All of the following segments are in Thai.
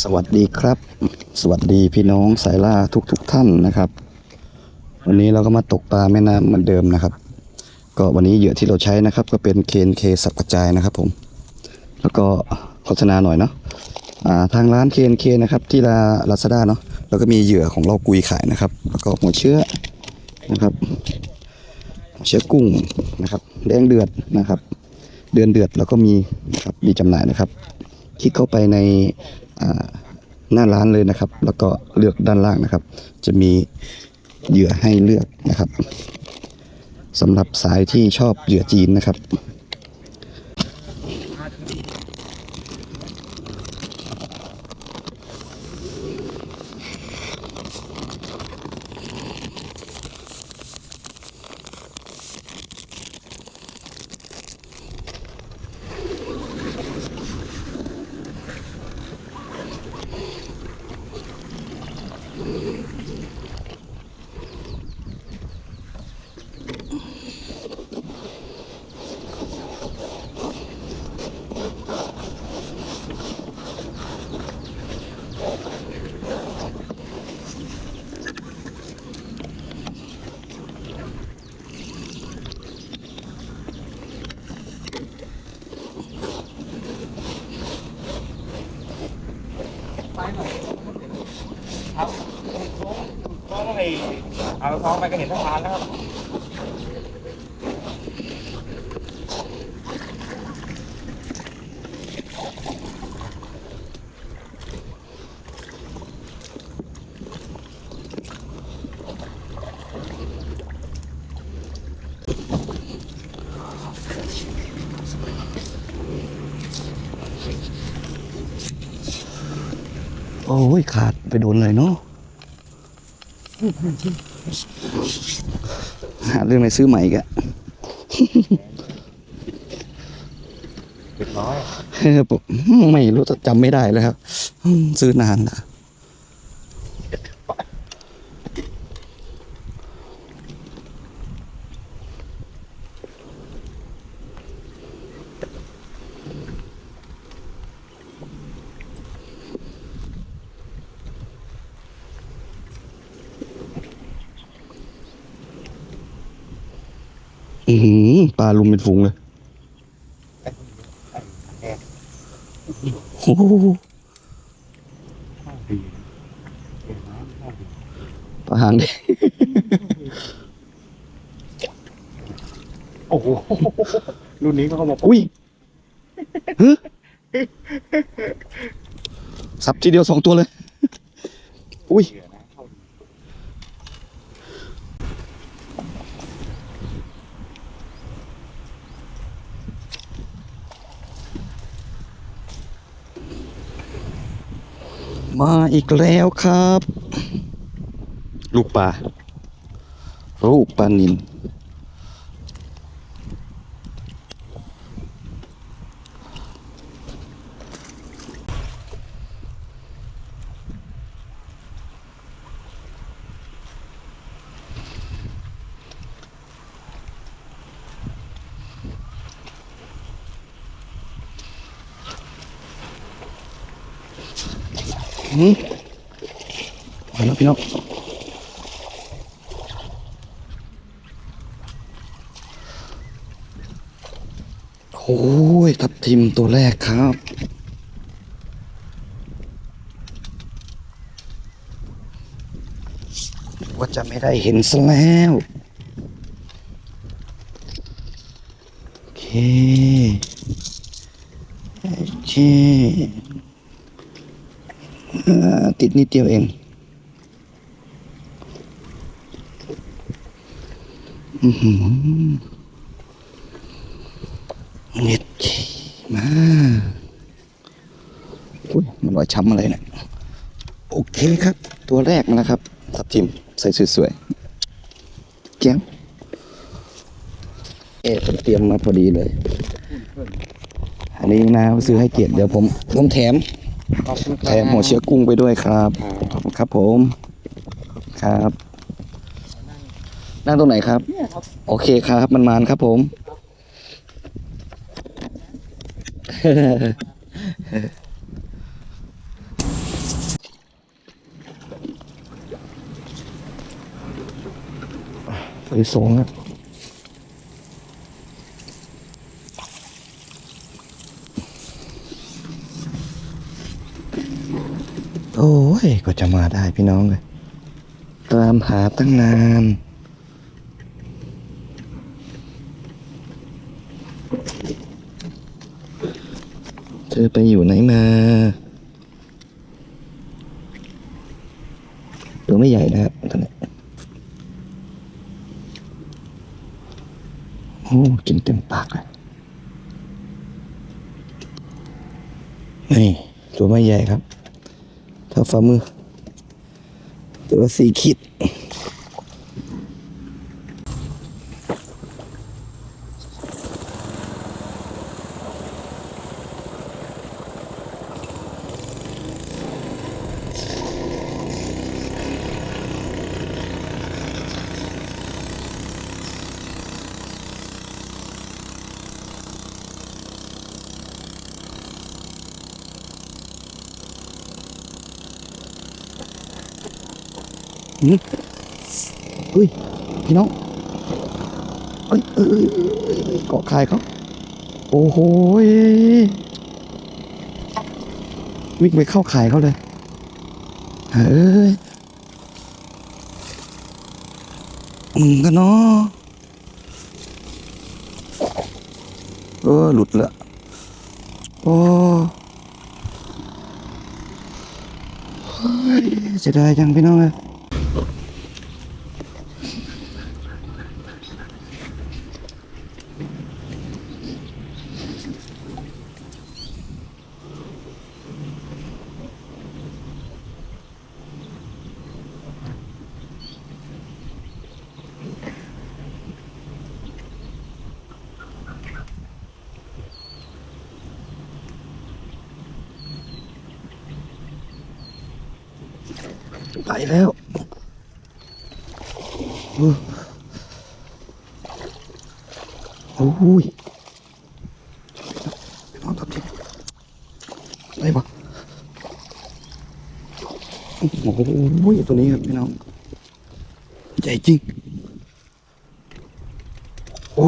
สวัสดีครับ สวัสดีพี่น้องสายล่าทุกทุกๆท่านนะครับ วันนี้เราก็มาตกปลาแม่น้ำเหมือนเดิมนะครับ ก็วันนี้เหยื่อที่เราใช้นะครับ ก็เป็นเคนเคสับกระจายนะครับผม แล้วก็โฆษณาหน่อยเนาะอ่าทางร้านเคนเคนะครับที่ลาลาซาด้าเนาะแล้วก็มีเหยื่อของเรากุยขายนะครับ แล้วก็หัวเชื้อนะครับเชื้อกุ้งนะครับแดงเดือดนะครับ เดือนเดือดแล้วก็มีนะครับมีจำหน่ายนะครับ คลิกเข้าไปใน หน้าร้านเลยนะครับ แล้วก็เลือกด้านล่างนะครับ จะมีเหยื่อให้เลือกนะครับสำหรับสายที่ชอบเหยื่อจีนนะครับครับ องให้เอาท้องไปก็เห็นสะพานแล้วครับโอ้ยขาดไปโดนเลยเนาะ หาเรื่องอะไรซื้อใหม่อีกอะเป็นร้อยเออผมไม่รู้จะจำไม่ได้แล้วครับอืมซื้อนานละ อือหือปลาลุมเป็นฝูงเลยโอ้โหปลาหางแดงโอ้โหรุ่นนี้ก็เขาบอกอุ้ยฮึสับทีเดียวสองตัวเลย อุ้ย เหยื่อนะเข้า มาอีกแล้วครับ ลูกปลาลูกปลานิน หืมมาแล้วพี่น้องโอ้ยทับทิมตัวแรกครับว่าจะไม่ได้เห็นซะแล้วโอเคโอเค ติดนิดเดียวเองอือหือเน็ดมาอุ้ยมันรอยช้ำอะไรเนี่ยโอเคครับ ตัวแรกมาแล้วครับทับทิมใส่สวยๆแก้วเอ๊ะผมเตรียมมาพอดีเลย อันนี้นะซื้อให้เกียรติเดี๋ยวผมผมแถม แถมหัวเชื้อกุ้งไปด้วยครับครับผม ครับ นั่งตรงไหนครับโอเคครับ มันมานครับผม สวสงอะ โอ้ยก็จะมาได้พี่น้องเลยตามหาตั้งนาน เธอไปอยู่ไหนมา ตัวไม่ใหญ่นะครับตัวนี้โอ้กินเต็มปากเลยนี่ตัวไม่ใหญ่ครับ เท่าฝ่ามือตัวสี่ขีด น้องเอ้ยเอ้ยเอ้ยเอ้ยเอ้ยเกาะคายเขาโอ้โหวิ่งไปเข้าข่ายเขาเลยเฮ้ยมึงกันเนาะเออหลุดละโอ้เฮ้ยเสียดายจังพี่น้องเลย ไปแล้วโอ้โอ้ยน้องทับทิมได้ปะโอ้โหตัวนี้ครับพี่น้องใหญ่จริง โอ้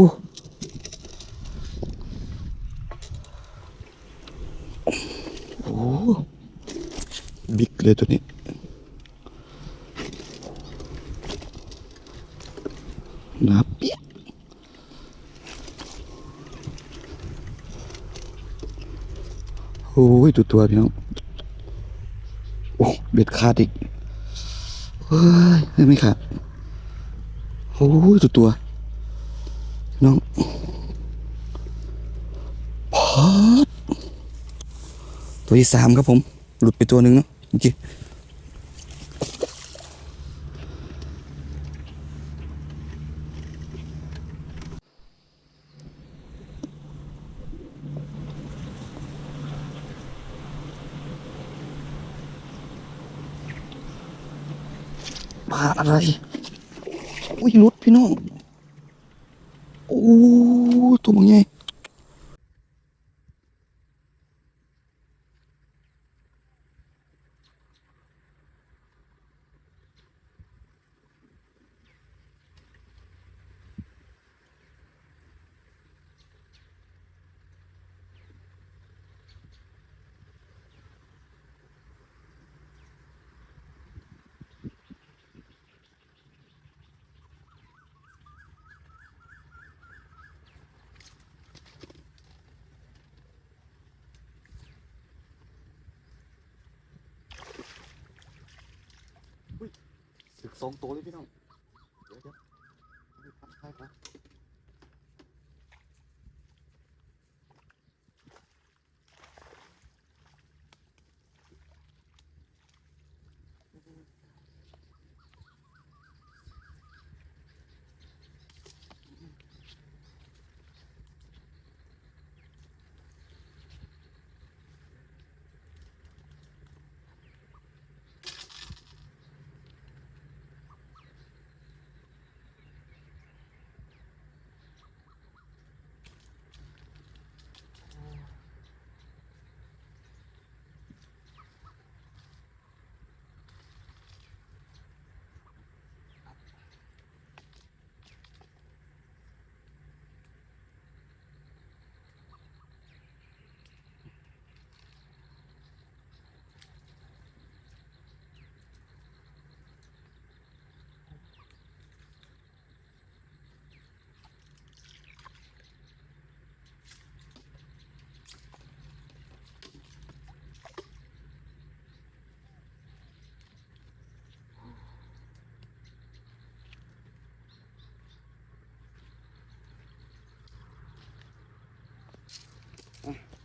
โอ้บิ๊กเลยตัวนี้ หนาเปียก จุดตัวพี่น้อง โอ้เบ็ดขาดอีกเฮ้ยเฮ้ยไม่ขาดโอ้ยจุดตัว น้องพอดตัวที่สามครับผม หลุดไปตัวหนึ่งเนาะเมื่อกี้ ปลายอุ้ยรุดพี่น้อง โอ้ตัวมึงไง สองตัวเลยพี่น้อง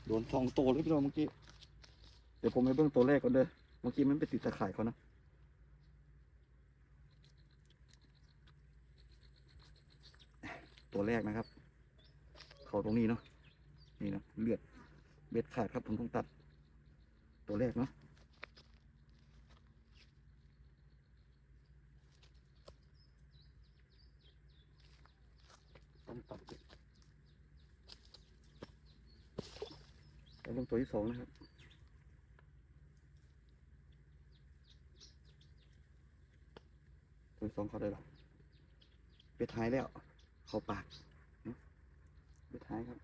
โดนสองตัวเลยพี่น้องเมื่อกี้ เดี๋ยวผมไปเบิ่งตัวแรกก่อนเด้อ เมื่อกี้มันไปติดตะข่ายเขานะ ตัวแรกนะครับ เขาตรงนี้เนาะ นี่นะเลือดเบ็ดขาดครับผมต้องตัด ตัวแรกเนาะ ต้องตัดเบ็ดแลงตัวที่สองนะครับตัวสองเขาได้หรอเบ็ดท้ายแล้ว เขาปากเนอะเบ็ดท้ายครับ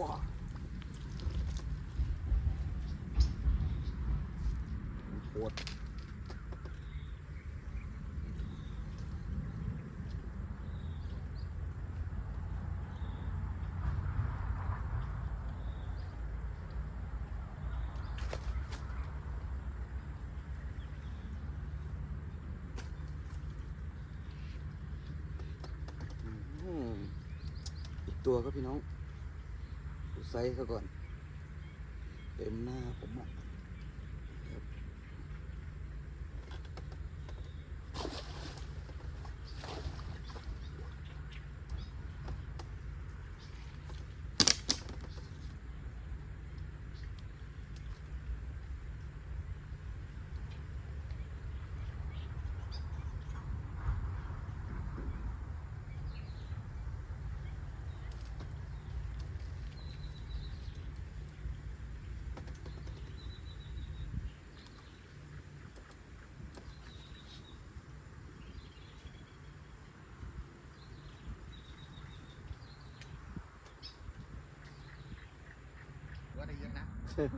ว้าโค ตรอีกตัวครับพี่น้องดูไซส์เขาก่อน เต็มหน้าผมอะ นี่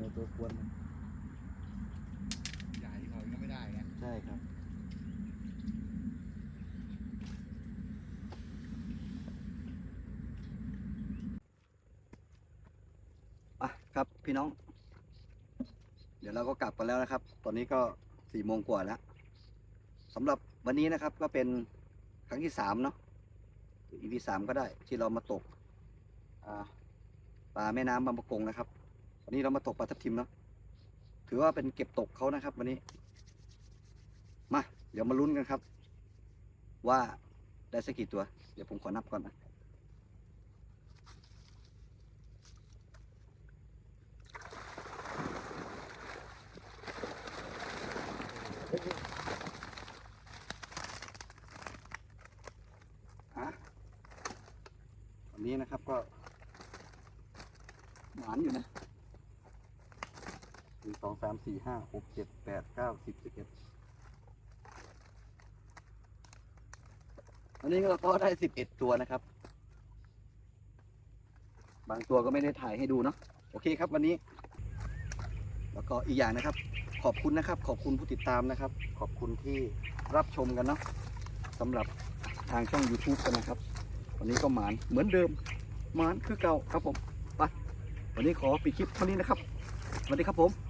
ไงตัวควนมันใหญ่เขายังไม่ได้ไงใช่ครับ อะครับพี่น้อง เดี๋ยวเราก็กลับกันแล้วนะครับ ตอนนี้ก็สี่โมงกว่าแล้วสำหรับวันนี้นะครับก็เป็นครั้งที่สามเนาะ อีพีสามก็ได้ที่เรามาตกปลาแม่น้ำบางประกงนะครับวันนี้เรามาตกปลาทับทิมเนาะถือว่าเป็นเก็บตกเขานะครับ วันนี้ มา เดี๋ยวมาลุ้นกันครับ ว่าได้สักกี่ตัว เดี๋ยวผมขอนับก่อนนะวันนี้นะครับก็ หวานอยู่นะหนึ่งสองสามสี่ห้า หกเจ็ดแปดเก้าสิบสิบเอ็ดวันนี้เราก็ได้สิบเอ็ดตัวนะครับ บางตัวก็ไม่ได้ถ่ายให้ดูเนาะโอเคครับวันนี้ แล้วก็อีกอย่างนะครับ ขอบคุณนะครับ ขอบคุณผู้ติดตามนะครับ ขอบคุณที่รับชมกันเนาะสำหรับทางช่อง YouTube กันนะครับ วันนี้ก็หมานเหมือนเดิมหมานคือเก่าครับผมไปวันนี้ขอปิดคลิปเท่านี้นะครับสวัสดีครับผม